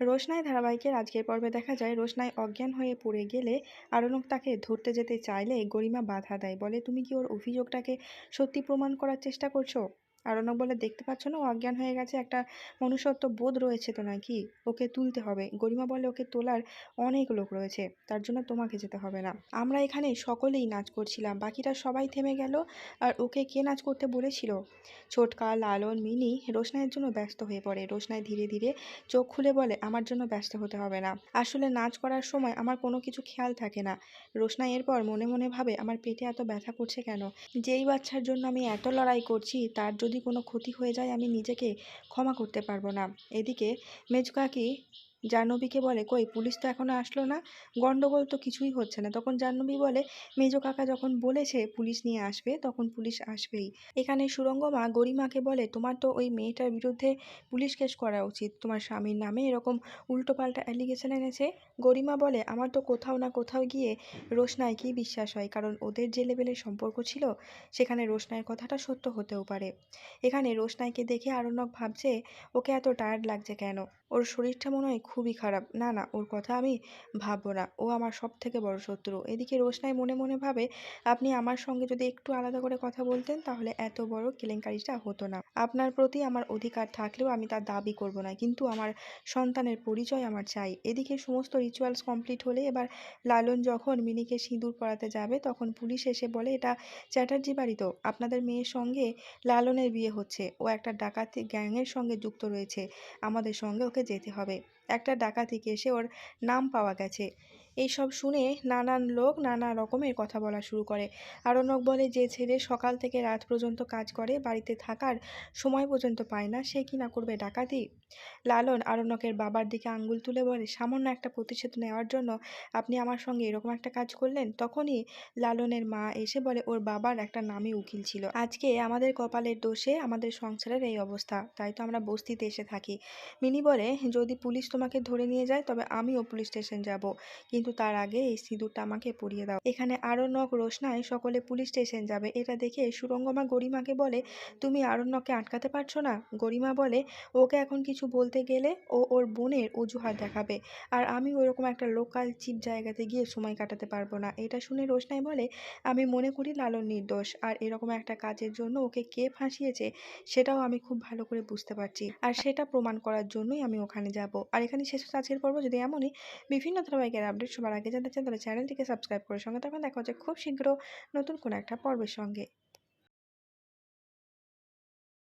রোশনাই ধারাবাহিকের আজকের পর্বে দেখা যায়, রোশনাই অজ্ঞান হয়ে পড়ে গেলে আরণক তাকে ধরতে যেতে চাইলে গরিমা বাধা দেয়। বলে, তুমি কি ওর অভিযোগটাকে সত্যি প্রমাণ করার চেষ্টা করছ? আরণক বলে দেখতে পাচ্ছ না, ও অজ্ঞান হয়ে গেছে, একটা মনুষ্যত্ব বোধ রয়েছে তো নাকি? ওকে তুলতে হবে। গরিমা বলে ওকে তোলার অনেক লোক রয়েছে, তার জন্য তোমাকে যেতে হবে না। আমরা এখানে সকলেই নাচ করছিলাম, বাকিরা সবাই থেমে গেল আর ওকে কে নাচ করতে বলেছিল? ছোটকা, লালন, মিনি রোশনাইয়ের জন্য ব্যস্ত হয়ে পড়ে। রোশনাই ধীরে ধীরে চোখ খুলে বলে, আমার জন্য ব্যস্ত হতে হবে না। আসলে নাচ করার সময় আমার কোনো কিছু খেয়াল থাকে না। রোশনাই এরপর মনে মনে ভাবে, আমার পেটে এত ব্যথা করছে কেন? যেই বাচ্চার জন্য আমি এত লড়াই করছি, তার যদি কোনো ক্ষতি হয়ে যায় আমি নিজেকে ক্ষমা করতে পারব না। এদিকে মেজু কাকি জাহ্নবীকে বলে, কই, পুলিশ তো এখনও আসলো না, গন্ডগোল তো কিছুই হচ্ছে না। তখন জাহ্নবী বলে, মেজ কাকা যখন বলেছে পুলিশ নিয়ে আসবে, তখন পুলিশ আসবেই। এখানে সুরঙ্গমা গরিমাকে বলে, তোমার তো ওই মেয়েটার বিরুদ্ধে পুলিশ কেস করা উচিত, তোমার স্বামীর নামে এরকম উল্টোপাল্টা অ্যালিগেশন এনেছে? গরিমা বলে, আমার তো কোথাও না কোথাও গিয়ে রোশনাইকেই বিশ্বাস হয়, কারণ ওদের যে লেভেলের সম্পর্ক ছিল, সেখানে রোশনাইয়ের কথাটা সত্য হতেও পারে। এখানে রোশনাইকে দেখে আরণ্যক ভাবছে, ওকে এত টায়ার্ড লাগছে কেন? ওর শরীরটা মনে হয় খুবই খারাপ। না না, ওর কথা আমি ভাববো না। ও আমার সব থেকে বড় শত্রু। এদিকে রোশনাই মনে মনে ভাবে, আপনি আমার সঙ্গে যদি একটু আলাদা করে কথা বলতেন, তাহলে এত বড় কেলেঙ্কারিটা হতো না। আপনার প্রতি আমার অধিকার থাকলেও আমি তার দাবি করব না। কিন্তু আমার সন্তানের পরিচয় আমার চাই। এদিকে সমস্ত রিচুয়ালস কমপ্লিট হলে এবার লালন যখন মিনিকে সিঁদুর পরাতে যাবে, তখন পুলিশ এসে বলে, এটা চ্যাটার্জি বাড়ি তো। আপনাদের মেয়ের সঙ্গে লালনের বিয়ে হচ্ছে। ও একটা ডাকাতি গ্যাংয়ের সঙ্গে যুক্ত রয়েছে। আমাদের সঙ্গে ওকে যেতে হবে। একটা ডাকাতিকে এসে ওর নাম পাওয়া গেছে। এইসব শুনে নানান লোক নানা রকমের কথা বলা শুরু করে। আরণ্যক বলে, যে ছেলে সকাল থেকে রাত পর্যন্ত কাজ করে, বাড়িতে থাকার সময় পর্যন্ত পায় না, সে কি না করবে ডাকাতি? লালন আরণ্যকের বাবার দিকে আঙ্গুল তুলে বলে, সামান্য একটা প্রতিশোধ নেওয়ার জন্য আপনি আমার সঙ্গে এরকম একটা কাজ করলেন? তখনই লালনের মা এসে বলে, ওর বাবার একটা নামই উকিল ছিল। আজকে আমাদের কপালের দোষে আমাদের সংসারের এই অবস্থা, তাই তো আমরা বস্তিতে এসে থাকি। মিনি বলে, যদি পুলিশ তোমাকে ধরে নিয়ে যায়, তবে আমিও পুলিশ স্টেশন যাব। কিন্তু তার আগে এই সিঁদুরটা আমাকে পরিয়ে দাও। এখানে আরণ্যক রোশনায় সকলে পুলিশ স্টেশন যাবে। এটা দেখে সুরঙ্গমা গরিমাকে বলে, তুমি আরণ্যককে আটকাতে পারছ না? গরিমা বলে, ওকে এখন কিছু বলতে গেলে ও ওর বোনের অজুহাত দেখাবে। আর আমি ওরকম একটা লোকাল চিপ জায়গাতে গিয়ে সময় কাটাতে পারব না। এটা শুনে রোশনাই বলে, আমি মনে করি লালন নির্দোষ। আর এরকম একটা কাজের জন্য ওকে কে ফাঁসিয়েছে, সেটাও আমি খুব ভালো করে বুঝতে পারছি। আর সেটা প্রমাণ করার জন্যই আমি ওখানে যাব। আর এখানে শেষ আজকের পর্ব যদি এমনই, বিভিন্ন ধারাবাহিকের আপডেট সবার আগে জানতে চান তাহলে চ্যানেলটিকে সাবস্ক্রাইব করে সঙ্গে থাকবেন। দেখা হচ্ছে খুব শীঘ্র নতুন কোনো একটা পর্বের সঙ্গে।